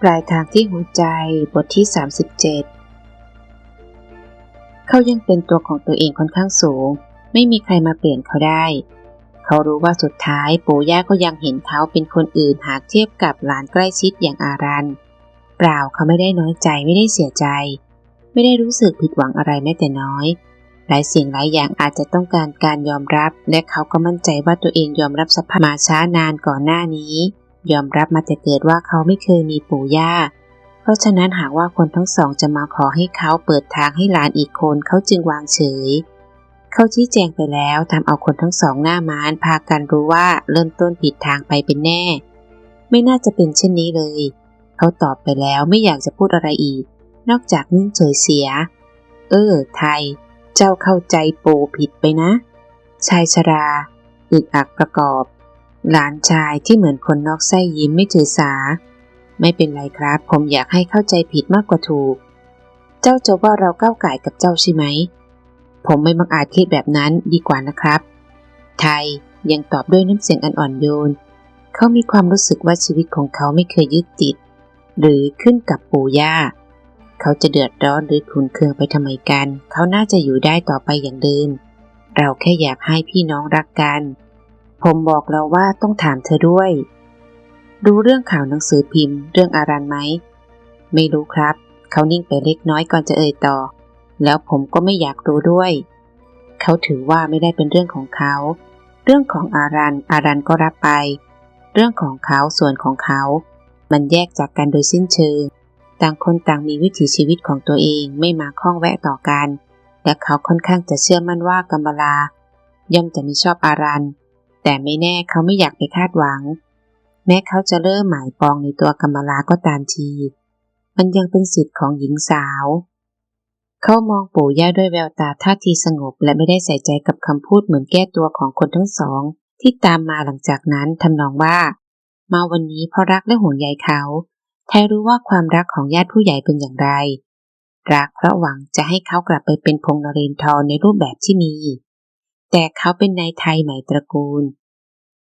ปลายทางที่หัวใจบทที่ 37 เขายังเป็นตัวของตัวเองค่อนข้างสูง ไม่มีใครมาเปลี่ยนเขาได้ เขารู้ว่าสุดท้ายปู่ย่าก็ยังเห็นเขาเป็นคนอื่นหากเทียบกับหลานใกล้ชิดอย่างอารัน เปล่าเขาไม่ได้น้อยใจไม่ได้เสียใจ ไม่ได้รู้สึกผิดหวังอะไรแม้แต่น้อย หลายสิ่งหลายอย่างอาจจะต้องการการยอมรับ และเขาก็มั่นใจว่าตัวเองยอมรับสภาพมาช้านานก่อนหน้านี้ ยอมรับมาแต่เกิดว่าเขาไม่เคยมีปู่ย่า เพราะฉะนั้นหากว่าคนทั้งสองจะมาขอให้เขาเปิดทางให้หลานอีกคนเขาจึงวางเฉย เขาชี้แจงไปแล้วทำเอาคนทั้งสองหน้ามานพากันรู้ว่าเริ่มต้นผิดทางไปเป็นแน่ ไม่น่าจะเป็นเช่นนี้เลย เขาตอบไปแล้วไม่อยากจะพูดอะไรอีก นอกจากนิ่งเฉยเสีย เออ ไทย เจ้าเข้าใจปู่ผิดไปนะ ชายชราอึกอักประกอบ หลานชายที่เหมือนคนนอกไส้ยิ้มไม่ถือสา ไม่เป็นไรครับ ผมอยากให้เข้าใจผิดมากกว่าถูก เจ้าจะว่าเราก้าวไก่กับเจ้าใช่ไหม ผมไม่บังอาจคิดแบบนั้นดีกว่านะครับ ไทยยังตอบด้วยน้ำเสียงอันอ่อนโยน เขามีความรู้สึกว่าชีวิตของเขาไม่เคยยึดติด หรือขึ้นกับปู่ย่า เขาจะเดือดร้อนหรือขุนเคืองไปทำไมกัน เขาน่าจะอยู่ได้ต่อไปอย่างเดิม เราแค่อยากให้พี่น้องรักกัน ผมบอกเราว่าต้องถามเธอด้วย รู้เรื่องข่าวหนังสือพิมพ์ เรื่องอารันไหม ไม่รู้ครับ เขานิ่งไปเล็กน้อยก่อนจะเอ่ยต่อ แล้วผมก็ไม่อยากรู้ด้วย เขาถือว่าไม่ได้เป็นเรื่องของเขา เรื่องของอารัน อารันก็รับไป เรื่องของเขาส่วนของเขา มันแยกจากกันโดยสิ้นเชิง ต่างคนต่างมีวิถีชีวิตของตัวเองไม่มาข้องแวะต่อกัน และเขาค่อนข้างจะเชื่อมั่นว่ากัมบลา ย่อมจะไม่ชอบอารัน แต่ไม่แน่เขาไม่อยากไปคาดหวัง แม้เขาจะเริ่มหมายปองในตัวกัมลาก็ตามที มันยังเป็นสิทธิ์ของหญิงสาว เขามองปู่ย่าด้วยแววตาท่าทีสงบ และไม่ได้ใส่ใจกับคำพูดเหมือนแก้ตัวของคนทั้งสอง ที่ตามมาหลังจากนั้นทำนองว่า มาวันนี้เพราะรักและห่วงใยเขาแท้รู้ว่าความรักของญาติผู้ใหญ่เป็นอย่างไร รักเพราะหวังจะให้เขากลับไปเป็นพงนเรนทรในรูปแบบที่มี แต่เขาเป็นนายไทยใหม่ตระกูล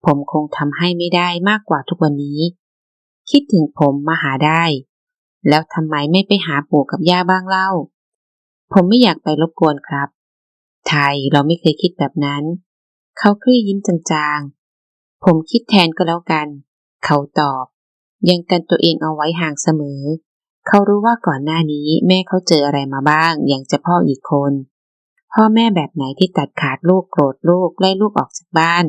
ผมคงทำให้ไม่ได้มากกว่าทุกวันนี้ คิดถึงผมมาหาได้ แล้วทำไมไม่ไปหาปู่กับย่าบ้างเล่า ผมไม่อยากไปรบกวนครับ ไทยเราไม่เคยคิดแบบนั้น เขาคลี่ยิ้มจางๆ ผมคิดแทนก็แล้วกัน เขาตอบ ยังกันตัวเองเอาไว้ห่างเสมอ เขารู้ว่าก่อนหน้านี้แม่เขาเจออะไรมาบ้างอย่างจะพ่ออีกคน พ่อแม่แบบไหนที่ตัดขาดลูกโกรธลูกไล่ลูกออกจากบ้าน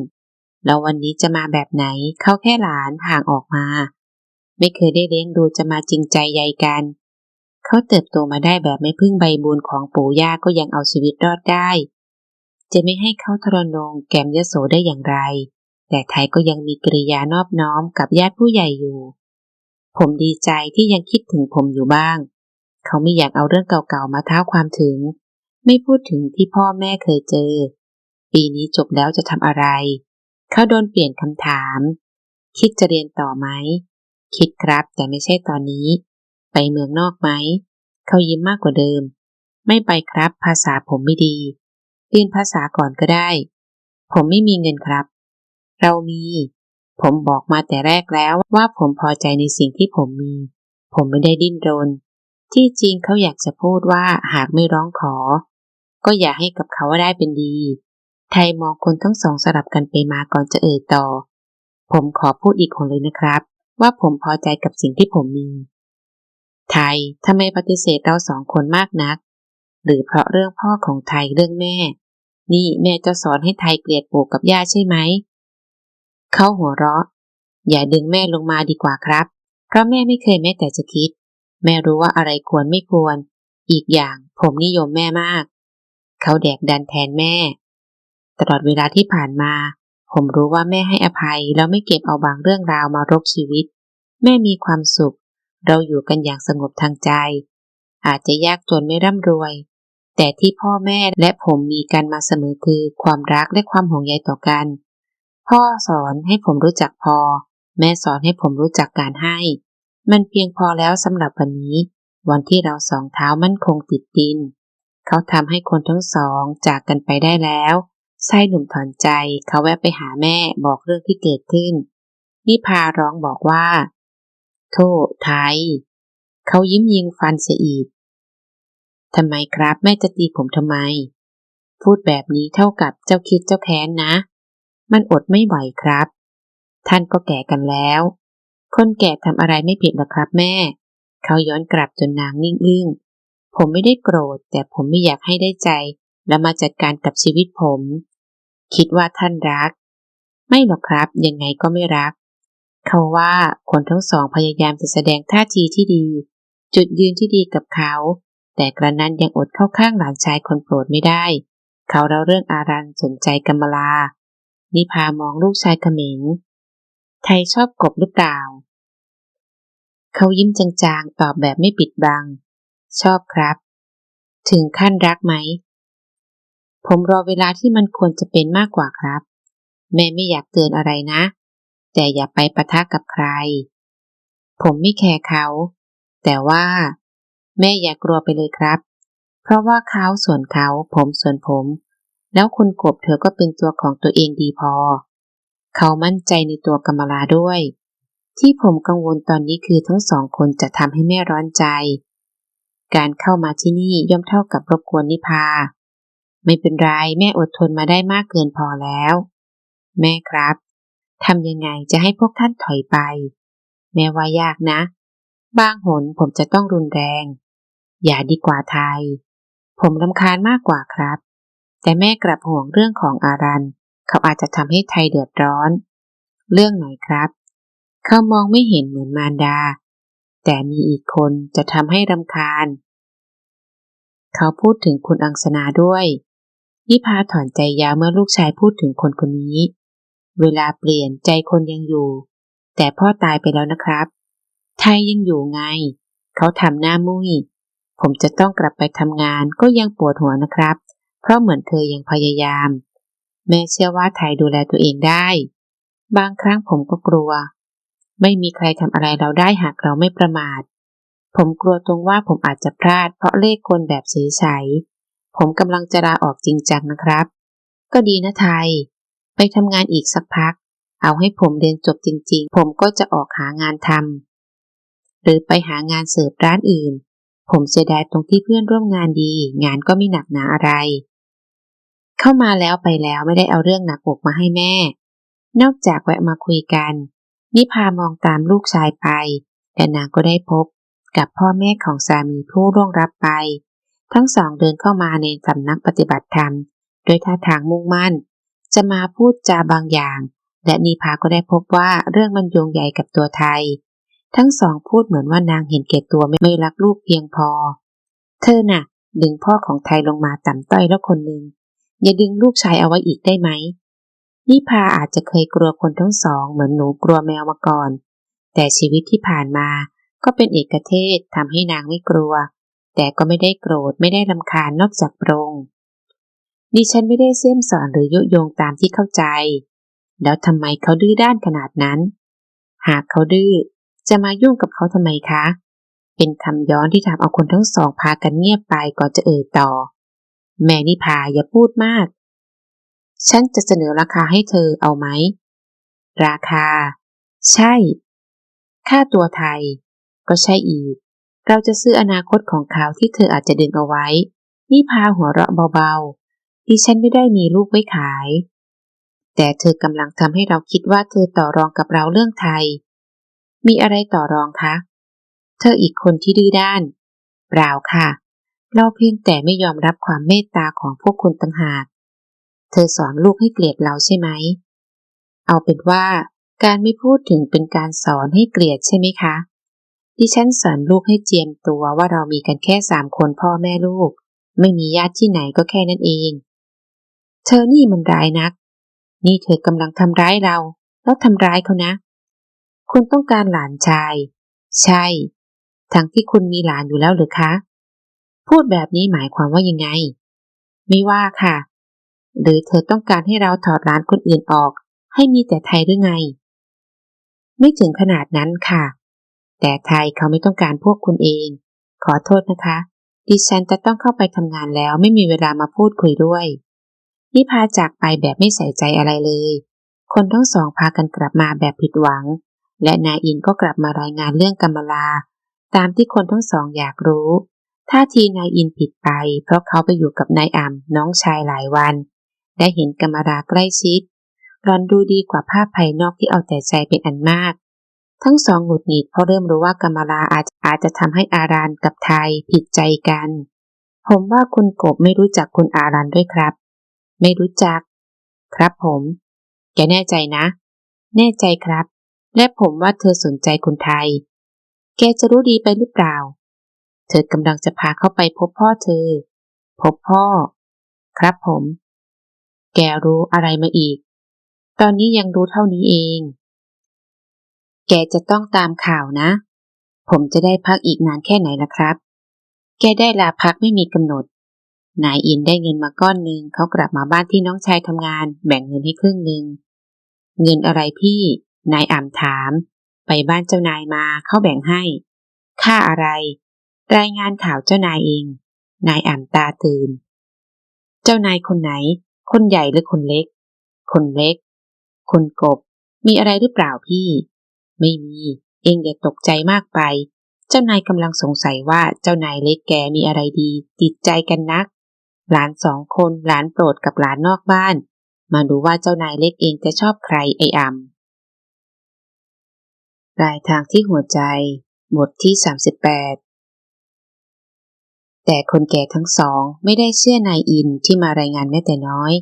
แล้ววันนี้จะมาแบบไหนเขาแค่หลานห่างออกมา ไม่เคยได้เลี้ยงดูจะมาจริงใจใยกัน เขาเติบโตมาได้แบบไม่พึ่งใบบุญของปู่ย่าก็ยังเอาชีวิตรอดได้ จะไม่ให้เขาทรนงแกมยโสได้อย่างไร แต่ไทยก็ยังมีกริยานอบน้อมกับญาติผู้ใหญ่อยู่ ผมดีใจที่ยังคิดถึงผมอยู่บ้าง เขาไม่อยากเอาเรื่องเก่าๆมาเท้าความถึง ไม่พูดถึงที่พ่อแม่เคยเจอ ปีนี้จบแล้วจะทำอะไร เขาโดนเปลี่ยนคำถาม คิดจะเรียนต่อไหม คิดครับแต่ไม่ใช่ตอนนี้ ไปเมืองนอกไหม เขายิ้มมากกว่าเดิม ไม่ไปครับภาษาผมไม่ดีเรียนภาษาก่อนก็ได้ ผมไม่มีเงินครับ เรามี ผมบอกมาแต่แรกแล้วว่าผมพอใจในสิ่งที่ผมมี ผมไม่ได้ดิ้นรน ที่จริงเขาอยากจะพูดว่าหากไม่ร้องขอ ก็อย่าให้กับเขาว่าได้เป็นดี ไทยมองคนทั้งสองสลับกันไปมาก่อนจะเอ่ยต่อ ผมขอพูดอีกคนเลยนะครับ ว่าผมพอใจกับสิ่งที่ผมมี ไทยทำไมปฏิเสธเราสองคนมากนัก หรือเพราะเรื่องพ่อของไทยเรื่องแม่ นี่แม่จะสอนให้ไทยเกลียดปู่กับย่าใช่ไหม เขาหัวเราะ อย่าดึงแม่ลงมาดีกว่าครับ เพราะแม่ไม่เคยแม้แต่จะคิด แม่รู้ว่าอะไรควรไม่ควร อีกอย่างผมนิยมแม่มาก เขาแดกดันแทนแม่ ตลอดเวลาที่ผ่านมา ผมรู้ว่าแม่ให้อภัยแล้วไม่เก็บเอาบางเรื่องราวมารบชีวิต แม่มีความสุข เราอยู่กันอย่างสงบทางใจ อาจจะยากจนไม่ร่ำรวย แต่ที่พ่อแม่และผมมีกันมาเสมอคือความรักและความห่วงใยต่อกัน พ่อสอนให้ผมรู้จักพอ แม่สอนให้ผมรู้จักการให้ มันเพียงพอแล้วสำหรับวันนี้ วันที่เราสองเท้ามั่นคงติดดิน เขาทำให้คนทั้งสองจากกันไปได้แล้วไส้หนุ่มถอนใจเขาแวะไปหาแม่บอกเรื่องที่เกิดขึ้น นิพาร้องบอกว่า โทษไทย เขายิ้มยิงฟันเสียอีกทำไมครับแม่จะตีผมทำไม พูดแบบนี้เท่ากับเจ้าคิดเจ้าแค้นนะ มันอดไม่ไหวครับ ท่านก็แก่กันแล้ว คนแก่ทำอะไรไม่ผิดหรอกครับแม่ เขาย้อนกลับจนนางนิ่งอึ้ง ผมไม่ได้โกรธ แต่ผมไม่อยากให้ได้ใจ แล้วมาจัดการกับชีวิตผม คิดว่าท่านรัก ไม่หรอกครับ ยังไงก็ไม่รัก เขาว่าคนทั้งสองพยายามจะแสดงท่าทีที่ดี จุดยืนที่ดีกับเขา แต่กระนั้นยังอดเข้าข้างหลานชายคนโปรดไม่ได้ เขาเล่าเรื่องอารันสนใจกำมลา นิพามองลูกชายเขม็งไทยชอบกบหรือเปล่า เขายิ้มจางๆ ตอบแบบไม่ปิดบัง ชอบครับ ถึงขั้นรักไหม ผมรอเวลาที่มันควรจะเป็นมากกว่าครับ แม่ไม่อยากเตือนอะไรนะ แต่อย่าไปปะทะกับใคร ผมไม่แคร์เขา แต่ว่า แม่อย่ากลัวไปเลยครับ เพราะว่าเขาส่วนเขาผมส่วนผม แล้วคุณกบเธอก็เป็นตัวของตัวเองดีพอ เขามั่นใจในตัวกรรมลาด้วยที่ผมกังวลตอนนี้คือทั้งสองคนจะทำให้แม่ร้อนใจ การเข้ามาที่นี่ย่อมเท่ากับรบกวนนิพา ไม่เป็นไรแม่อดทนมาได้มากเกินพอแล้ว แม่ครับทำยังไงจะให้พวกท่านถอยไป แม่ว่ายากนะ บางหนผมจะต้องรุนแรง อย่าดีกว่าไทย ผมรำคาญมากกว่าครับ แต่แม่กลับห่วงเรื่องของอารัน เขาอาจจะทำให้ไทยเดือดร้อน เรื่องไหนครับ เขามองไม่เห็นเหมือนมารดา แต่มีอีกคนจะทำให้รำคาญ เขาพูดถึงคุณอังสนาด้วยนิพาถอนใจยาวเมื่อลูกชายพูดถึงคนคนนี้ เวลาเปลี่ยนใจคนยังอยู่ แต่พ่อตายไปแล้วนะครับ ไทยยังอยู่ไง เขาทำหน้ามุ้ย ผมจะต้องกลับไปทำงานก็ยังปวดหัวนะครับ เพราะเหมือนเธอยังพยายาม แม่เชื่อว่าไทยดูแลตัวเองได้ บางครั้งผมก็กลัว ไม่มีใครทำอะไรเราได้หากเราไม่ประมาท ผมกลัวตรงว่าผมอาจจะพลาดเพราะเลขคนแบบเฉยๆ ผมกำลังจะลาออกจริงจังนะครับ ก็ดีนะไทย ไปทำงานอีกสักพัก เอาให้ผมเรียนจบจริง ๆ ผมก็จะออกหางานทำหรือไปหางานเสิร์ฟร้านอื่น ผมเสียดายตรงที่เพื่อนร่วมงานดี งานก็ไม่หนักหนาอะไร เข้ามาแล้วไปแล้วไม่ได้เอาเรื่องหนักอกมาให้แม่ นอกจากแวะมาคุยกัน นิพามองตามลูกชายไปแต่นางก็ได้พบกับพ่อแม่ของสามีผู้ร่วงรับไป ทั้งสองเดินเข้ามาในสำนักปฏิบัติธรรมโดยท่าทางมุ่งมั่น จะมาพูดจาบางอย่าง และนิพาก็ได้พบว่าเรื่องมันโยงใหญ่กับตัวไทย ทั้งสองพูดเหมือนว่านางเห็นแก่ตัวไม่รักลูกเพียงพอ เธอน่ะ ดึงพ่อของไทยลงมาต่ำต้อยแล้วคนหนึ่งอย่าดึงลูกชายเอาไว้อีกได้ไหม นิพาอาจจะเคยกลัวคนทั้งสองเหมือนหนูกลัวแมวมาก่อน แต่ชีวิตที่ผ่านมาก็เป็นเอกเทศทำให้นางไม่กลัว แต่ก็ไม่ได้โกรธไม่ได้ลำคาญนอกจากโปรง ดิฉันไม่ได้เสี่ยมสอนหรือยุยงตามที่เข้าใจ แล้วทำไมเขาดื้อด้านขนาดนั้น หากเขาดื้อจะมายุ่งกับเขาทำไมคะ เป็นคำย้อนที่ทำเอาคนทั้งสองพากันเงียบไปก่อนจะเอ่ยต่อ แม่นิพาอย่าพูดมาก ฉันจะเสนอราคาให้เธอเอาไหม ราคา ใช่ ค่าตัวไทย ก็ใช่อีก เราจะซื้ออนาคตของเขาที่เธออาจจะดึงเอาไว้นิพาหัวเราะเบาๆ ดิฉันไม่ได้มีลูกไว้ขาย แต่เธอกำลังทำให้เราคิดว่าเธอต่อรองกับเราเรื่องไทย มีอะไรต่อรองคะ เธออีกคนที่ดื้อด้าน เปล่าค่ะ เราเพียงแต่ไม่ยอมรับความเมตตาของพวกคุณต่างหาก เธอสอนลูกให้เกลียดเราใช่ไหม เอาเป็นว่าการไม่พูดถึงเป็นการสอนให้เกลียดใช่ไหมคะ ดิฉันสอนลูกให้เจียมตัวว่าเรามีกันแค่สามคนพ่อแม่ลูก ไม่มีญาติที่ไหนก็แค่นั้นเอง เธอนี่มันร้ายนัก นี่เธอกำลังทำร้ายเรา แล้วทำร้ายเขานะ คุณต้องการหลานชาย ใช่ ทั้งที่คุณมีหลานอยู่แล้วหรือคะ พูดแบบนี้หมายความว่ายังไง ไม่ว่าค่ะ หรือเธอต้องการให้เราถอดร้านคนอื่นออก ให้มีแต่ไทยหรือไง ไม่ถึงขนาดนั้นค่ะ แต่ไทยเขาไม่ต้องการพวกคุณเอง ขอโทษนะคะ ดิฉันจะต้องเข้าไปทำงานแล้วไม่มีเวลามาพูดคุยด้วยนิพาจากไปแบบไม่ใส่ใจอะไรเลย คนทั้งสองพากันกลับมาแบบผิดหวัง และนายอินก็กลับมารายงานเรื่องกำมลา ตามที่คนทั้งสองอยากรู้ท่าทีนายอินผิดไป เพราะเขาไปอยู่กับนายอ่ำน้องชายหลายวัน ได้เห็นกำมลาใกล้ชิดรอนดูดีกว่าภาพภายนอกที่เอาแต่ใจเป็นอันมาก ทั้งสองหงุดหงิดเพราะเริ่มรู้ว่ากำมลาอาจอาจจะทำให้อารานกับไทยผิดใจกัน ผมว่าคุณกบไม่รู้จักคุณอารันด้วยครับ ไม่รู้จัก ครับผม แกแน่ใจนะ แน่ใจครับ และผมว่าเธอสนใจคนไทย แกจะรู้ดีไปหรือเปล่า เธอกำลังจะพาเข้าไปพบพ่อเธอ พบพ่อ ครับผม แกรู้อะไรมาอีก ตอนนี้ยังรู้เท่านี้เอง แกจะต้องตามข่าวนะ ผมจะได้พักอีกนานแค่ไหนล่ะครับ แกได้ลาพักไม่มีกำหนด นายอินได้เงินมาก้อนหนึ่งเขากลับมาบ้านที่น้องชายทำงาน แบ่งเงินให้ครึ่งหนึ่ง เงินอะไรพี่ นายอ่ำถาม ไปบ้านเจ้านายมาเขาแบ่งให้ ค่าอะไร รายงานข่าวเจ้านายเอง นายอ่ำตาตื่น เจ้านายคนไหน คนใหญ่หรือคนเล็ก คนเล็ก คนกบ มีอะไรหรือเปล่าพี่ ไม่มี เองอย่าตกใจมากไป เจ้านายกำลังสงสัยว่าเจ้านายเล็กแกมีอะไรดี ติดใจกันนัก หลานสองคนหลานโปรดกับหลานนอกบ้าน มาดูว่าเจ้านายเล็กเองจะชอบใครไออ่ำลายทางที่หัวใจ บทที่ 38 แต่คนแก่ทั้งสองไม่ได้เชื่อนายอินที่มารายงานแม้แต่น้อย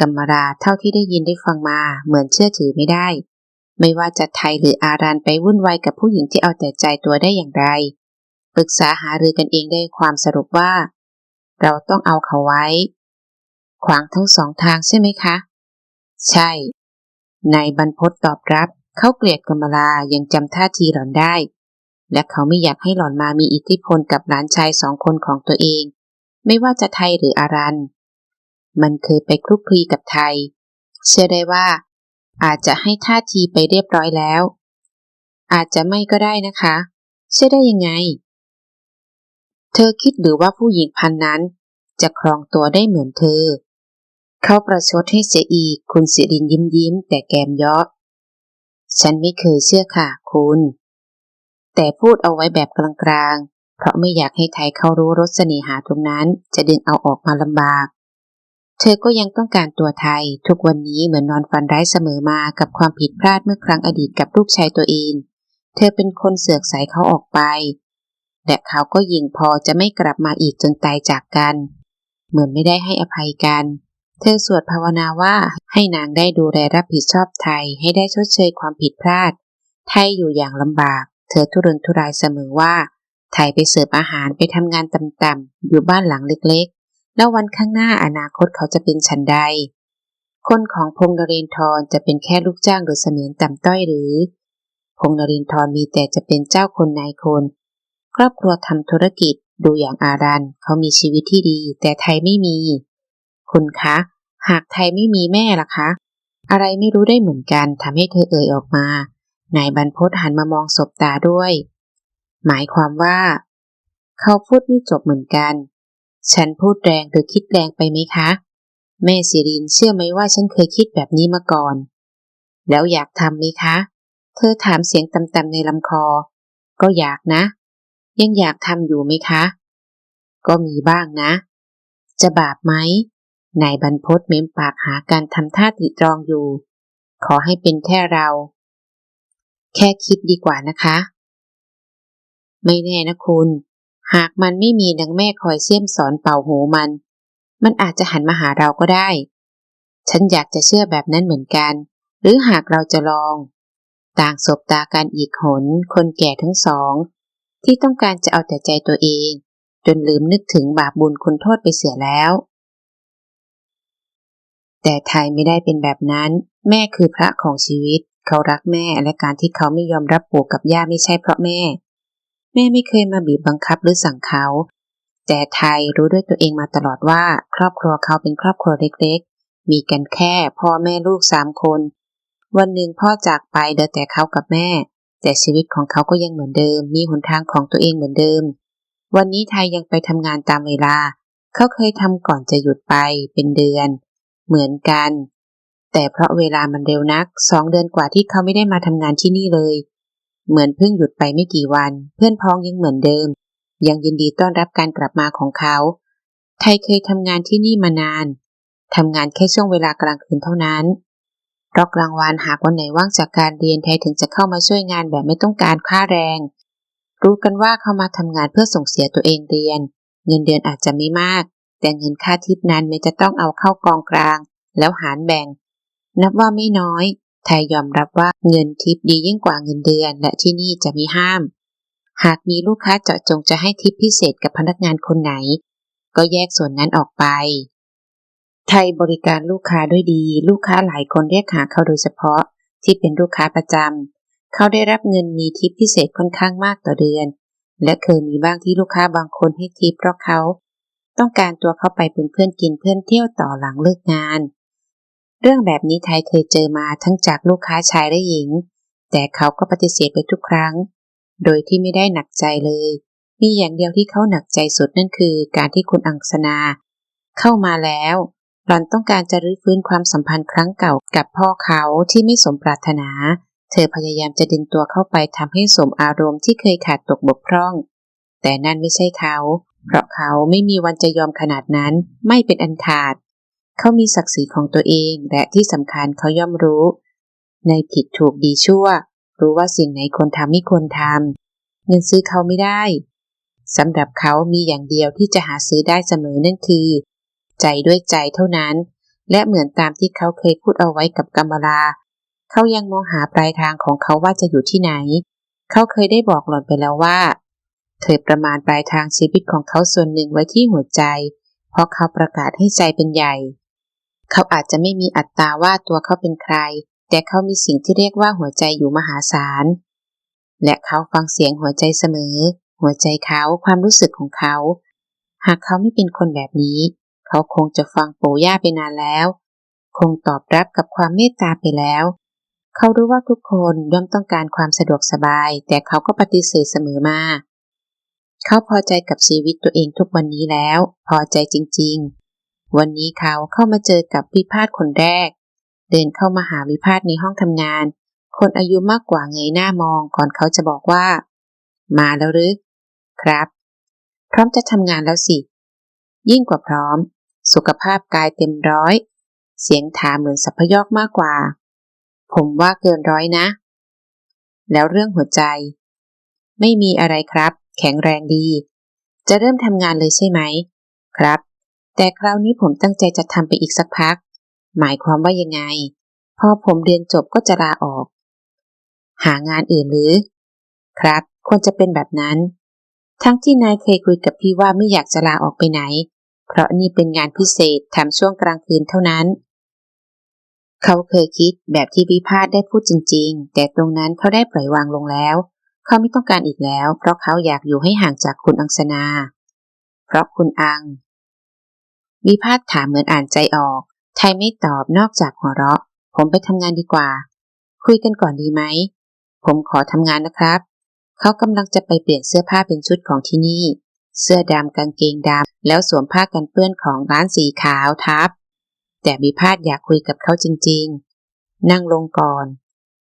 กัมมาราเท่าที่ได้ยินได้ฟังมาเหมือนเชื่อถือไม่ได้ ไม่ว่าจะไทยหรืออารันไปวุ่นวายกับผู้หญิงที่เอาแต่ใจตัวได้อย่างไรปรึกษาหารือกันเองได้ความสรุปว่า เราต้องเอาเขาไว้ ขวางทั้งสองทางใช่ไหมคะ ใช่นายบรรพตตอบรับ เขาเกลียดกมลายังจำท่าทีหล่อนได้ และเขาไม่อยากให้หล่อนมามีอิทธิพลกับหลานชายสองคนของตัวเอง ไม่ว่าจะไทยหรืออารัน มันเคยไปคลุกคลีกับไทย เชื่อได้ว่า อาจจะให้ท่าทีไปเรียบร้อยแล้ว อาจจะไม่ก็ได้นะคะ เชื่อได้ยังไง เธอคิดหรือว่าผู้หญิงพันนั้น จะครองตัวได้เหมือนเธอ เขาประชดให้เสียอีกคุณสิรินยิ้มยิ้มแต่แกมเยาะฉันไม่เคยเชื่อค่ะ คุณ แต่พูดเอาไว้แบบกลางๆ เพราะไม่อยากให้ไทยเขารู้รสเสน่หาตรงนั้น จะดึงเอาออกมาลำบาก เธอก็ยังต้องการตัวไทย ทุกวันนี้เหมือนนอนฝันร้ายเสมอมากับความผิดพลาดเมื่อครั้งอดีตกับลูกชายตัวเอง เธอเป็นคนเสือกใสเขาออกไป และเขาก็ยิงพอจะไม่กลับมาอีกจนตายจากกัน เหมือนไม่ได้ให้อภัยกัน เธอสวดภาวนาว่าให้นางได้ดูแลรับผิดชอบไทยให้ได้ชดเชยความผิดพลาด ไทยอยู่อย่างลำบาก เธอทุรนทุรายเสมอว่าไทยไปเสิร์ฟอาหารไปทำงานต่ำๆอยู่บ้านหลังเล็กๆ แล้ววันข้างหน้าอนาคตเขาจะเป็นฉันใด คนของพงษ์นรินทร์จะเป็นแค่ลูกจ้างหรือเสมียนต่ำต้อยหรือ พงษ์นรินทร์มีแต่จะเป็นเจ้าคนนายคน ครอบครัวทำธุรกิจดูอย่างอารันเขามีชีวิตที่ดี แต่ไทยไม่มี คุณคะ หากไทยไม่มีแม่ล่ะคะ อะไรไม่รู้ได้เหมือนกันทำให้เธอเอ่ยออกมา นายบรรพตหันมามองศบตาด้วย หมายความว่า เขาพูดไม่จบเหมือนกัน ฉันพูดแรงหรือคิดแรงไปไหมคะ แม่สิรินเชื่อไหมว่าฉันเคยคิดแบบนี้มาก่อน แล้วอยากทำไหมคะ เธอถามเสียงต่ำๆในลำคอ ก็อยากนะ ยังอยากทำอยู่ไหมคะ ก็มีบ้างนะ จะบาปไหมนายบรรพตเม้มปากหาการทำท่าติตรองอยู่ ขอให้เป็นแค่เรา แค่คิดดีกว่านะคะ ไม่แน่นะคุณ หากมันไม่มีนางแม่คอยเสี่ยมสอนเป่าหูมัน มันอาจจะหันมาหาเราก็ได้ ฉันอยากจะเชื่อแบบนั้นเหมือนกัน หรือหากเราจะลอง ต่างสบตากันอีกหน คนแก่ทั้งสอง ที่ต้องการจะเอาแต่ใจตัวเอง จนลืมนึกถึงบาปบุญคุณโทษไปเสียแล้ว แต่ไทยไม่ได้เป็นแบบนั้น แม่คือพระของชีวิต เขารักแม่และการที่เขาไม่ยอมรับปู่กับย่าไม่ใช่เพราะแม่ แม่ไม่เคยมาบีบบังคับหรือสั่งเขา แต่ไทยรู้ด้วยตัวเองมาตลอดว่า ครอบครัวเขาเป็นครอบครัวเล็กๆ มีกันแค่พ่อแม่ลูกสามคน วันหนึ่งพ่อจากไปเดินแต่เขากับแม่ แต่ชีวิตของเขาก็ยังเหมือนเดิม มีหนทางของตัวเองเหมือนเดิม วันนี้ไทยยังไปทำงานตามเวลา เขาเคยทำก่อนจะหยุดไปเป็นเดือน เหมือนกัน แต่เพราะเวลามันเร็วนักสองเดือนกว่าที่เขาไม่ได้มาทำงานที่นี่เลย เหมือนเพิ่งหยุดไปไม่กี่วัน เพื่อนพ้องยังเหมือนเดิม ยังยินดีต้อนรับการกลับมาของเขา ไทยเคยทำงานที่นี่มานานทำงานแค่ช่วงเวลากลางคืนเท่านั้นเพราะกลางวันหากวันไหนว่างจากการเรียนไทยถึงจะเข้ามาช่วยงานแบบไม่ต้องการค่าแรง รู้กันว่าเข้ามาทำงานเพื่อส่งเสียตัวเองเรียน เงินเดือนอาจจะไม่มาก แต่เงินค่าทิปนั้นไม่จะต้องเอาเข้ากองกลาง แล้วหารแบ่ง นับว่าไม่น้อย ไทยยอมรับว่าเงินทิปดียิ่งกว่าเงินเดือน และที่นี่จะมีห้าม หากมีลูกค้าเจาะจงจะให้ทิปพิเศษกับพนักงานคนไหน ก็แยกส่วนนั้นออกไป ไทยบริการลูกค้าด้วยดี ลูกค้าหลายคนเรียกหาเขาโดยเฉพาะ ที่เป็นลูกค้าประจำเขาได้รับเงินมีทิปพิเศษค่อนข้างมากต่อเดือน และเคยมีบ้างที่ลูกค้าบางคนให้ทิปเพราะเขาต้องการตัวเขาไปเป็นเพื่อนกินเพื่อนเที่ยวต่อหลังเลิกงาน เรื่องแบบนี้ไทยเคยเจอมาทั้งจากลูกค้าชายและหญิง แต่เขาก็ปฏิเสธไปทุกครั้ง โดยที่ไม่ได้หนักใจเลย มีอย่างเดียวที่เขาหนักใจสุดนั่นคือการที่คุณอังสนา เข้ามาแล้ว หล่อนต้องการจะรื้อฟื้นความสัมพันธ์ครั้งเก่ากับพ่อเขาที่ไม่สมปรารถนา เธอพยายามจะดึงตัวเข้าไปทำให้สมอารมณ์ที่เคยขาดตกบกพร่อง แต่นั่นไม่ใช่เขา เพราะเขาไม่มีวันจะยอมขนาดนั้น ไม่เป็นอันขาด เขามีศักดิ์ศรีของตัวเองและที่สำคัญเขาย่อมรู้ ในผิดถูกดีชั่ว รู้ว่าสิ่งไหนควรทำไม่ควรทำเงินซื้อเขาไม่ได้สำหรับเขามีอย่างเดียวที่จะหาซื้อได้เสมอนั่นคือ ใจด้วยใจเท่านั้น และเหมือนตามที่เขาเคยพูดเอาไว้กับกัมมลาเขายังมองหาปลายทางของเขาว่าจะอยู่ที่ไหน เขาเคยได้บอกหล่อนไปแล้วว่า เธอประมาณปลายทางชีวิตของเขาส่วนหนึ่งไว้ที่หัวใจ เพราะเขาประกาศให้ใจเป็นใหญ่ เขาอาจจะไม่มีอัตตาว่าตัวเขาเป็นใคร แต่เขามีสิ่งที่เรียกว่าหัวใจอยู่มหาศาล และเขาฟังเสียงหัวใจเสมอ หัวใจเขาความรู้สึกของเขา หากเขาไม่เป็นคนแบบนี้ เขาคงจะฟังปู่ย่าไปนานแล้ว คงตอบรับกับความเมตตาไปแล้ว เขารู้ว่าทุกคนย่อมต้องการความสะดวกสบาย แต่เขาก็ปฏิเสธเสมอมาเขาพอใจกับชีวิตตัวเองทุกวันนี้แล้ว พอใจจริง ๆ วันนี้เขาเข้ามาเจอกับวิพาทคนแรก เดินเข้ามาหาวิพาทในห้องทำงาน คนอายุมากกว่าเงยหน้ามองก่อนเขาจะบอกว่า มาแล้วหรือครับ พร้อมจะทำงานแล้วสิ ยิ่งกว่าพร้อม สุขภาพกายเต็มร้อย เสียงถามเหมือนสัพยอกมากกว่า ผมว่าเกินร้อยนะ แล้วเรื่องหัวใจ ไม่มีอะไรครับ แข็งแรงดี จะเริ่มทำงานเลยใช่ไหม ครับ แต่คราวนี้ผมตั้งใจจะทำไปอีกสักพัก หมายความว่ายังไง พอผมเรียนจบก็จะลาออก หางานอื่นหรือ ครับ ควรจะเป็นแบบนั้น ทั้งที่นายเคยคุยกับพี่ว่าไม่อยากจะลาออกไปไหน เพราะนี่เป็นงานพิเศษทำช่วงกลางคืนเท่านั้น เขาเคยคิดแบบที่วิพาทได้พูดจริง ๆ แต่ตรงนั้นเขาได้ปล่อยวางลงแล้ว เขาไม่ต้องการอีกแล้ว เพราะเขาอยากอยู่ให้ห่างจากคุณอังสนา เพราะคุณอัง วิพาทถามเหมือนอ่านใจออก ไทยไม่ตอบนอกจากหัวเราะ ผมไปทำงานดีกว่า คุยกันก่อนดีไหม ผมขอทำงานนะครับ เขากำลังจะไปเปลี่ยนเสื้อผ้าเป็นชุดของที่นี่ เสื้อดำกางเกงดำแล้วสวมผ้ากันเปื้อนของร้านสีขาวทับ แต่วิพาทอยากคุยกับเขาจริง ๆ นั่งลงก่อน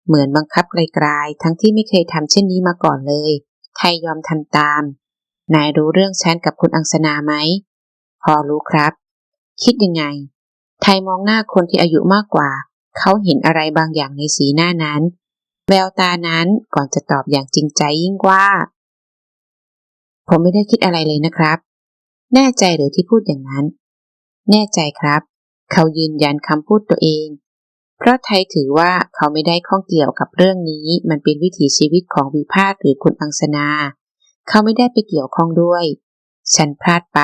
เหมือนบังคับไกลๆทั้งที่ไม่เคยทำเช่นนี้มาก่อนเลย ไทยยอมทำตาม นายรู้เรื่องฉันกับคุณอังสนาไหม พอรู้ครับ คิดยังไง ไทยมองหน้าคนที่อายุมากกว่า เขาเห็นอะไรบางอย่างในสีหน้านั้น แววตานั้นก่อนจะตอบอย่างจริงใจยิ่งว่า ผมไม่ได้คิดอะไรเลยนะครับ แน่ใจหรือที่พูดอย่างนั้น แน่ใจครับ เขายืนยันคำพูดตัวเอง เพราะไทยถือว่าเขาไม่ได้ข้องเกี่ยวกับเรื่องนี้ มันเป็นวิถีชีวิตของวิพาทหรือคุณอังสนา เขาไม่ได้ไปเกี่ยวข้องด้วย ฉันพลาดไป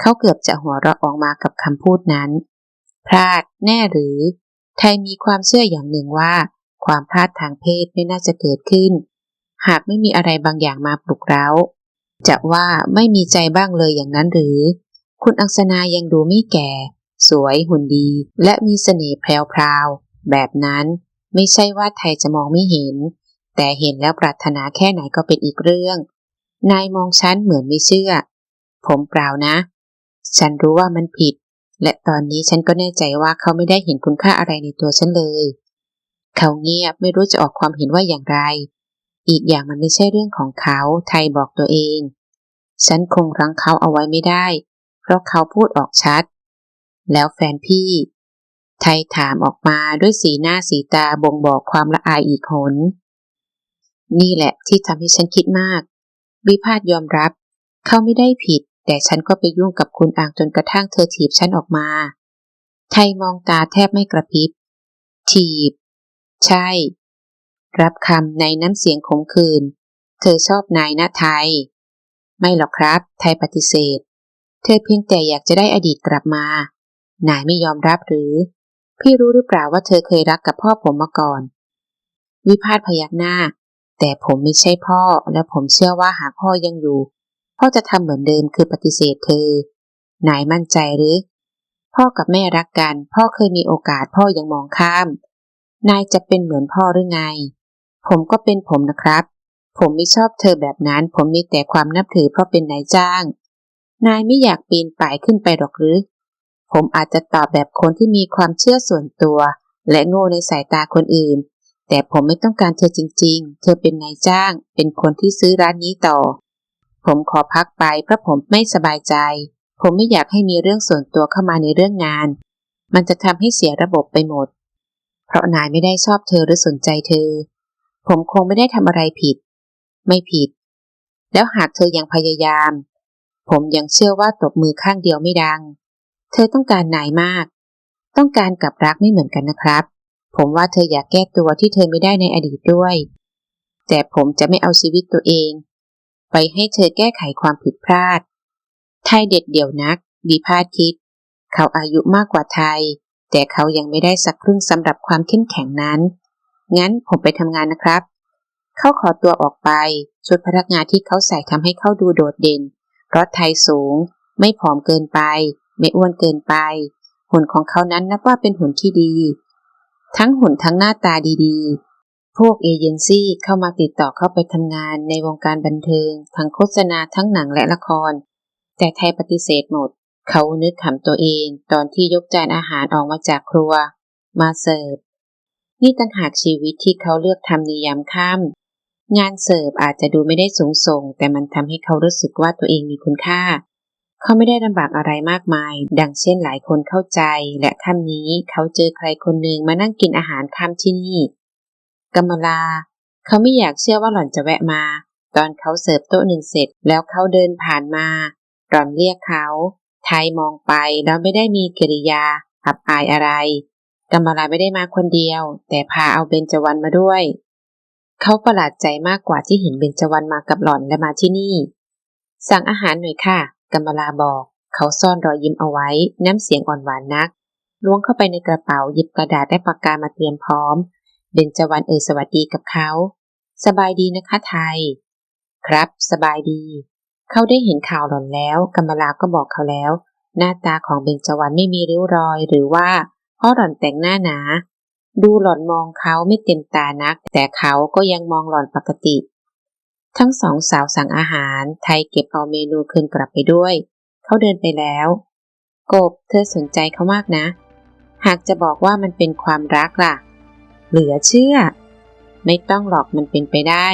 เขาเกือบจะหัวเราะออกมากับคำพูดนั้น พลาดแน่หรือ ไทยมีความเชื่ออย่างหนึ่งว่า ความพลาดทางเพศไม่น่าจะเกิดขึ้น หากไม่มีอะไรบางอย่างมาปลุกเร้า จะว่าไม่มีใจบ้างเลยอย่างนั้นหรือ คุณอังสนายังดูไม่แก่ สวยหุ่นดี และมีเสน่ห์แพรวๆแบบนั้นไม่ใช่ว่าไทยจะมองไม่เห็น แต่เห็นแล้วปรารถนาแค่ไหนก็เป็นอีกเรื่อง นายมองฉันเหมือนไม่เชื่อ ผมเปล่านะ ฉันรู้ว่ามันผิด และตอนนี้ฉันก็แน่ใจว่าเขาไม่ได้เห็นคุณค่าอะไรในตัวฉันเลย เขาเงียบไม่รู้จะออกความเห็นว่าอย่างไร อีกอย่างมันไม่ใช่เรื่องของเขา ไทยบอกตัวเอง ฉันคงรั้งเขาเอาไว้ไม่ได้ เพราะเขาพูดออกชัด แล้วแฟนพี่ ไทยถามออกมาด้วยสีหน้าสีตาบ่งบอกความละอายอีกหน นี่แหละที่ทำให้ฉันคิดมาก วิพาทยอมรับ เขาไม่ได้ผิด แต่ฉันก็ไปยุ่งกับคุณอ่างจนกระทั่งเธอถีบฉันออกมา ไทยมองตาแทบไม่กระพริบ ถีบ ใช่ รับคำในน้ำเสียงขมขื่น เธอชอบนายนะไทย ไม่หรอกครับ ไทยปฏิเสธ เธอเพียงแต่อยากจะได้อดีตกลับมา นายไม่ยอมรับหรือ พี่รู้หรือเปล่าว่าเธอเคยรักกับพ่อผมมาก่อน วิพาทพยักหน้า แต่ผมไม่ใช่พ่อและผมเชื่อว่าหากพ่อยังอยู่ พ่อจะทำเหมือนเดิมคือปฏิเสธเธอ นายมั่นใจหรือ พ่อกับแม่รักกัน พ่อเคยมีโอกาสพ่อยังมองข้าม นายจะเป็นเหมือนพ่อหรือไง ผมก็เป็นผมนะครับ ผมไม่ชอบเธอแบบนั้น ผมมีแต่ความนับถือเพราะเป็นนายจ้าง นายไม่อยากปีนป่ายขึ้นไปหรอกหรือ ผมอาจจะตอบแบบคนที่มีความเชื่อส่วนตัว และโง่ในสายตาคนอื่นแต่ผมไม่ต้องการเธอจริง ๆ เธอเป็นนายจ้าง เป็นคนที่ซื้อร้านนี้ต่อ ผมขอพักไปเพราะผมไม่สบายใจ ผมไม่อยากให้มีเรื่องส่วนตัวเข้ามาในเรื่องงาน มันจะทำให้เสียระบบไปหมด เพราะนายไม่ได้ชอบเธอหรือสนใจเธอ ผมคงไม่ได้ทำอะไรผิด ไม่ผิด แล้วหากเธอยังพยายาม ผมยังเชื่อว่าตบมือข้างเดียวไม่ดัง เธอต้องการนายมาก ต้องการกับรักไม่เหมือนกันนะครับ ผมว่าเธออยากแก้ตัวที่เธอไม่ได้ในอดีตด้วย แต่ผมจะไม่เอาชีวิตตัวเอง ไปให้เธอแก้ไขความผิดพลาด ไทยเด็ดเดี่ยวนักบีพาดคิด เขาอายุมากกว่าไทย แต่เขายังไม่ได้สักครึ่งสำหรับความเข้มแข็งนั้น งั้นผมไปทำงานนะครับ เขาขอตัวออกไปชุดพนักงานที่เขาใส่ทำให้เขาดูโดดเด่น เพราะไทยสูง ไม่ผอมเกินไป ไม่อ้วนเกินไป หุ่นของเขานั้นนับว่าเป็นหุ่นที่ดี ทั้งหุ่นทั้งหน้าตาดีๆ พวกเอเจนซี่เข้ามาติดต่อเข้าไปทำงานในวงการบันเทิงทั้งโฆษณาทั้งหนังและละคร แต่ไทยปฏิเสธหมด เขานึกขำตัวเองตอนที่ยกจานอาหารออกมาจากครัว มาเสิร์ฟ นี่ต่างหากชีวิตที่เขาเลือกทำในยามค่ำงานเสิร์ฟอาจจะดูไม่ได้สูงส่ง แต่มันทำให้เขารู้สึกว่าตัวเองมีคุณค่า เขาไม่ได้ลำบากอะไรมากมาย ดังเช่นหลายคนเข้าใจ และค่ำนี้เขาเจอใครคนหนึ่งมานั่งกินอาหารค่ำที่นี่ กำมลา เขาไม่อยากเชื่อว่าหล่อนจะแวะมา ตอนเขาเสิร์ฟโต๊ะหนึ่งเสร็จแล้วเขาเดินผ่านมา หล่อนเรียกเขา ไทยมองไปแล้วไม่ได้มีกิริยาอับอายอะไรกำมลาไม่ได้มาคนเดียว แต่พาเอาเบญจวรรณมาด้วย เขาประหลาดใจมากกว่าที่เห็นเบญจวรรณมากับหล่อนและมาที่นี่ สั่งอาหารหน่อยค่ะกำมลาบอก เขาซ่อนรอยยิ้มเอาไว้ น้ำเสียงอ่อนหวานนักล้วงเข้าไปในกระเป๋าหยิบกระดาษและปากกามาเตรียมพร้อม เบญจวรรณเอ่ยสวัสดีกับเขา สบายดีนะคะไทย ครับ สบายดี เขาได้เห็นข่าวหล่อนแล้วกำมลาก็บอกเขาแล้ว หน้าตาของเบญจวรรณไม่มีริ้วรอย หรือว่าเพราะหล่อนแต่งหน้าหนา ดูหล่อนมองเขาไม่เต็มตานัก แต่เขาก็ยังมองหล่อนปกติ ทั้งสองสาวสั่งอาหาร ไทยเก็บเอาเมนูคืนกลับไปด้วย เขาเดินไปแล้วกบเธอสนใจเขามากนะ หากจะบอกว่ามันเป็นความรักล่ะ เหลือเชื่อ ไม่ต้องหรอกมันเป็นไปได้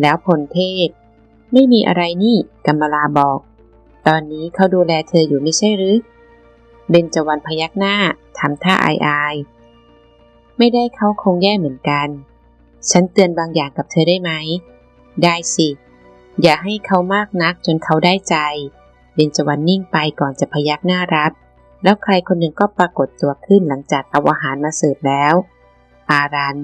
แล้วพลเทพไม่มีอะไรนี่กัมมลาบอก ตอนนี้เขาดูแลเธออยู่ไม่ใช่หรือเบญจวรรณพยักหน้าทำท่าอายอายๆไม่ได้เขาคงแย่เหมือนกัน ฉันเตือนบางอย่างกับเธอได้ไหม ได้สิ อย่าให้เขามากนักจนเขาได้ใจ เบญจวรรณนิ่งไปก่อนจะพยักหน้ารับ แล้วใครคนหนึ่งก็ปรากฏตัวขึ้นหลังจากเอาอาหารมาเสิร์ฟแล้ว อารัน